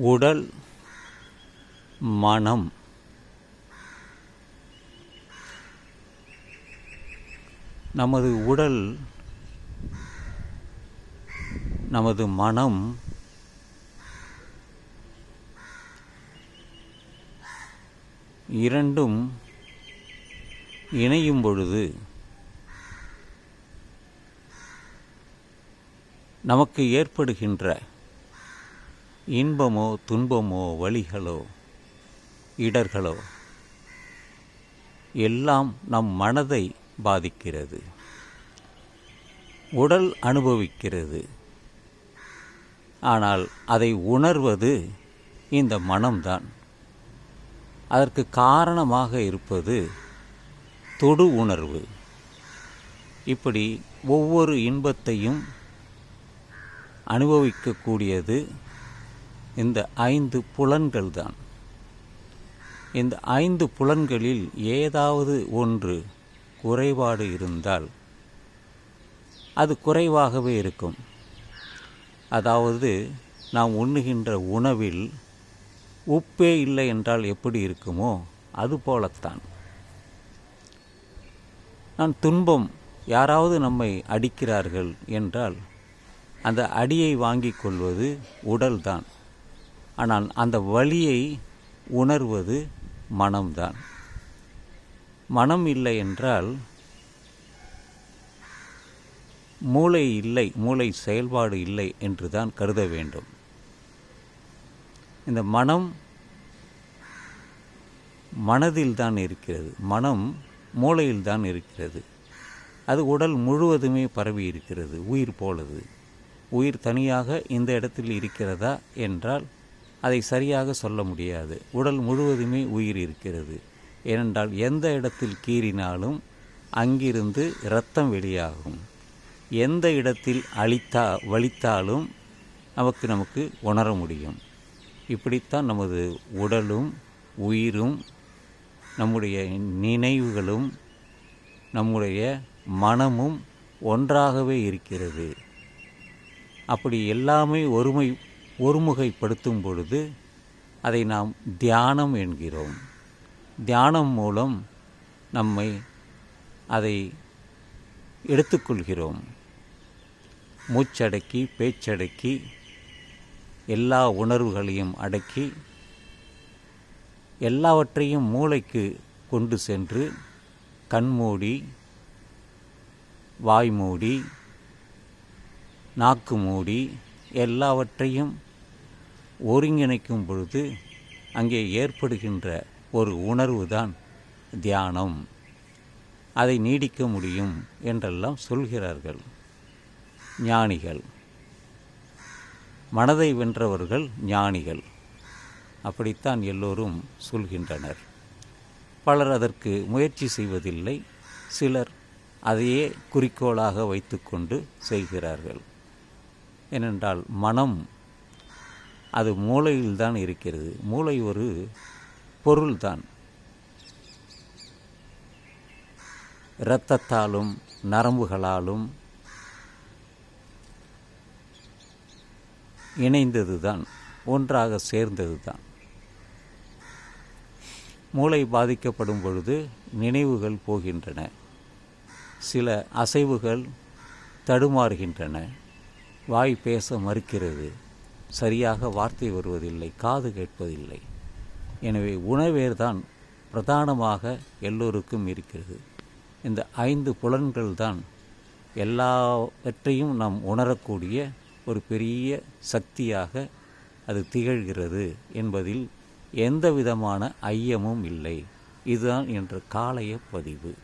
உடல் மனம். நமது உடல் நமது மனம் இரண்டும் இணையும் பொழுது நமக்கு ஏற்படுகின்ற இன்பமோ துன்பமோ வழிகளோ இடர்களோ எல்லாம் நம் மனதை பாதிக்கிறது. உடல் அனுபவிக்கிறது. ஆனால் அதை உணர்வது இந்த மனம்தான். அதற்கு காரணமாக இருப்பது தொடு உணர்வு. இப்படி ஒவ்வொரு இன்பத்தையும் அனுபவிக்கக்கூடியது இந்த ஐந்து புலன்கள் தான் இந்த ஐந்து புலன்களில் ஏதாவது ஒன்று குறைபாடு இருந்தால் அது குறைவாகவே இருக்கும். அதாவது நாம் உண்ணுகின்ற உணவில் உப்பே இல்லை என்றால் எப்படி இருக்குமோ அது போலத்தான். நான் துன்பம் யாராவது நம்மை அடிக்கிறார்கள் என்றால் அந்த அடியை வாங்கிக் கொள்வது உடல்தான். ஆனால் அந்த வழியை உணர்வது மனம்தான். மனம் இல்லை என்றால் மூளை இல்லை மூளை செயல்பாடு இல்லை என்று தான் கருத வேண்டும். இந்த மனம் மனதில் தான் இருக்கிறது. மனம் மூளையில் தான் இருக்கிறது. அது உடல் முழுவதுமே பரவி இருக்கிறது. உயிர் போலது. உயிர் தனியாக இந்த இடத்தில் இருக்கிறதா என்றால் அதை சரியாக சொல்ல முடியாது. உடல் முழுவதுமே உயிர் இருக்கிறது. ஏனென்றால் எந்த இடத்தில் கீறினாலும் அங்கிருந்து இரத்தம் வெளியாகும். எந்த இடத்தில் அழித்தா வலித்தாலும் நமக்கு நமக்கு உணர முடியும். இப்படித்தான் நமது உடலும் உயிரும் நம்முடைய நினைவுகளும் நம்முடைய மனமும் ஒன்றாகவே இருக்கிறது. அப்படி எல்லாமே ஒருமை ஒருமுகைப்படுத்தும் பொழுது அதை நாம் தியானம் என்கிறோம். தியானம் மூலம் நம்மை அதை எடுத்துக்கொள்கிறோம். மூச்சடக்கி பேச்சடக்கி எல்லா உணர்வுகளையும் அடக்கி எல்லாவற்றையும் மூளைக்கு கொண்டு சென்று கண்மூடி வாய் மூடி நாக்கு மூடி எல்லாவற்றையும் ஒருங்கிணைக்கும் பொழுது அங்கே ஏற்படுகின்ற ஒரு உணர்வு தான் தியானம். அதை நீடிக்க முடியும் என்றெல்லாம் சொல்கிறார்கள் ஞானிகள். மனதை வென்றவர்கள் ஞானிகள். அப்படித்தான் எல்லோரும் சொல்கின்றனர். பலர் அதற்கு முயற்சி செய்வதில்லை. சிலர் அதையே குறிக்கோளாக வைத்துக்கொண்டு செய்கிறார்கள். ஏனென்றால் மனம் அது மூளையில்தான் இருக்கிறது. மூளை ஒரு பொருள்தான். இரத்தத்தாலும் நரம்புகளாலும் இணைந்தது தான் ஒன்றாக சேர்ந்தது தான் மூளை பாதிக்கப்படும் பொழுது நினைவுகள் போகின்றன. சில அசைவுகள் தடுமாறுகின்றன. வாய் பேச மறுக்கிறது. சரியாக வார்த்தை வருவதில்லை காது கேட்பதில்லை. எனவே உணவேர்தான் பிரதானமாக எல்லோருக்கும் இருக்கிறது. இந்த ஐந்து புலன்கள் தான் எல்லாவற்றையும் நாம் உணரக்கூடிய ஒரு பெரிய சக்தியாக அது திகழ்கிறது என்பதில் எந்த விதமான ஐயமும் இல்லை. இதுதான் என்ற காலைய பதிவு.